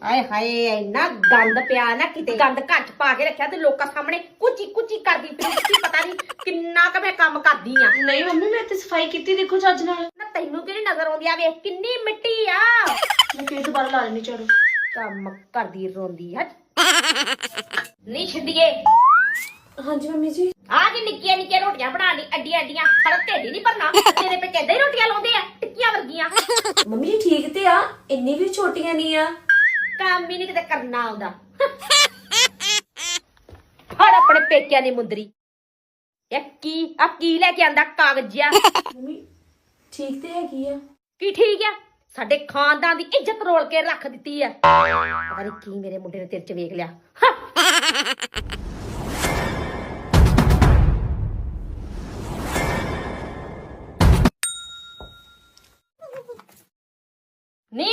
ਆਏ ਹਾਏ ਇੰਨਾ ਗੰਦ ਪਿਆ ਨਾ ਕਿਤੇ। ਗੰਦ ਘੱਟ ਪਾ ਕੇ ਰੱਖਿਆ ਤੇ ਲੋਕਾਂ ਸਾਹਮਣੇ ਕੁਚੀ ਕੁਚੀ ਕਰਦੀ ਫਿਰਦੀ ਪਤਾ ਨਹੀਂ ਕਿੰਨਾ ਕੁ ਮੈਂ ਕੰਮ ਕਰਦੀ ਆ। ਨਹੀਂ ਮੰਮੀ ਮੈਂ ਤੇ ਸਫ਼ਾਈ ਕੀਤੀ ਦੇਖੋ ਚੱਜ ਨਾਲ। ਨਾ ਤੈਨੂੰ ਕਿਹੜੀ ਨਜ਼ਰ ਆਉਂਦੀ ਆ ਵੇਖ ਕਿੰਨੀ ਮਿੱਟੀ ਆ। ਮੈਂ ਫੇਰ ਦੁਬਾਰਾ ਲਾ ਲੈਣੀ ਝਾੜੂ। ਕੰਮ ਕਰਦੀ ਰੋਂਦੀ ਹੈ ਨਹੀਂ ਛੱਡੀਏ। ਹਾਂਜੀ ਮੰਮੀ ਜੀ। ਆ ਜੀ ਨਿੱਕੀਆਂ ਨਿੱਕੀਆਂ ਰੋਟੀਆਂ ਬਣਾ ਲਈ ਅੱਡੀਆਂ ਅੱਡੀਆਂ। ਖੜਾ ਢੇਡੀ ਨਹੀਂ ਭਰਨਾ। ਤੇਰੇ ਪੇ ਕਿੱਦਾਂ ਹੀ ਰੋਟੀਆਂ ਲਾਉਂਦੇ ਆ ਟਿੱਕੀਆਂ ਵਰਗੀਆਂ। ਮੰਮੀ ਜੀ ਠੀਕ ਤੇ ਆ ਇੰਨੀ ਵੀ ਛੋਟੀਆਂ ਨਹੀਂ ਆ। ਕੰਮ ਹੀ ਨਹੀਂ ਕਿਤੇ ਕਰਨਾ ਆਉਂਦਾ। ਫੜ ਆਪਣੇ ਪੇਕਿਆਂ ਦੀ ਮੁੰਦਰੀ। ਇਹ ਕੀ ਆ ਕੀ ਲੈ ਕੇ ਆਂਦਾ ਕਾਗਜ਼ ਜਿਹਾ ਮੰਮੀ ਠੀਕ ਤੇ ਹੈਗੀ ਆ। ਕੀ ਠੀਕ ਆ? ਸਾਡੇ ਖਾਨਦਾਨ ਦੀ ਇੱਜ਼ਤ ਰੋਲ ਕੇ ਰੱਖ ਦਿੱਤੀ ਆ। ਪਤਾ ਨੀ ਕੀ ਮੇਰੇ ਮੁੰਡੇ ਨੇ ਤੇਰੇ ਚ ਵੇਖ ਲਿਆ। ਹਾਂ। ਨੀ